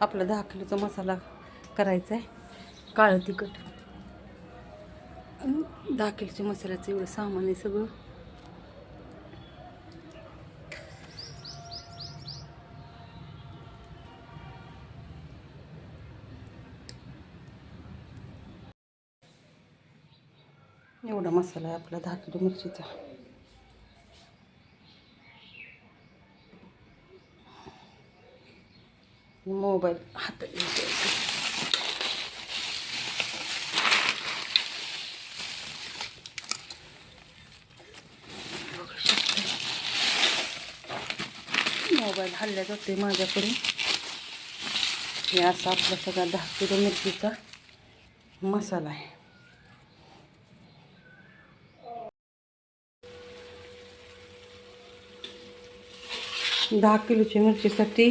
आपला दहा किलोचा मसाला करायचा आहे काळं तिखट. दहा किलोच्या मसाल्याचं एवढं सामान आहे सगळं. एवढा मसाला आहे आपला दहा किलो मिरचीचा. मोबाईल हातात मोबाईल हल्ल्या जाते माझ्याकडून. हे असा आपला सगळा दहा किलो मिरचीचा मसाला आहे. दहा किलोच्या मिरचीसाठी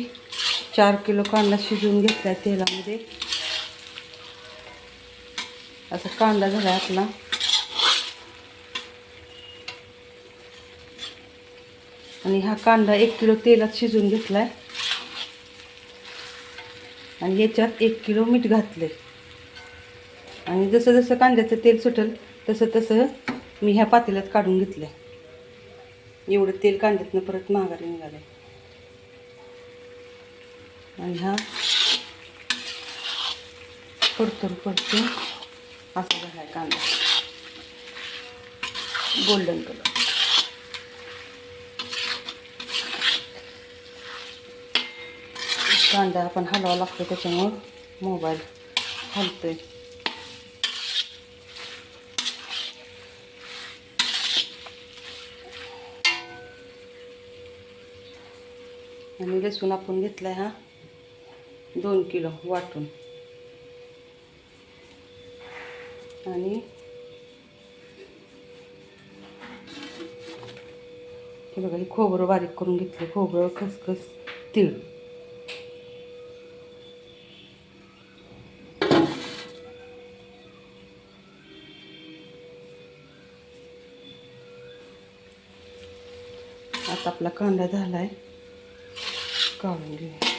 चार किलो कांदा शिजवून घेतला आहे तेलामध्ये. असा कांदा झाला आहे आपला. आणि हा कांदा एक किलो तेलात शिजवून घेतला आहे आणि याच्यात एक किलो मीठ घातले आणि जसं जसं कांद्याचं तेल सुटेल तसं तसं मी ह्या पातेल्यात काढून घेतलं एवढं तेल कांद्यातनं परत माघारी निघालं आणि हा परतून परतून असा झाला आहे कांदा. गोल्डन कलर कांदा आपण हलवा लागतो त्याच्यामुळं मोबाईल हलतोय. आणि लसूण आपण घेतलाय हा. दोन किलो वाटून. आणि हे बघा हे खोबरं बारीक करून घेतलं. खोबरं खसखस तीळ. आता आपला कांदा झाला आहे काढून घेऊया.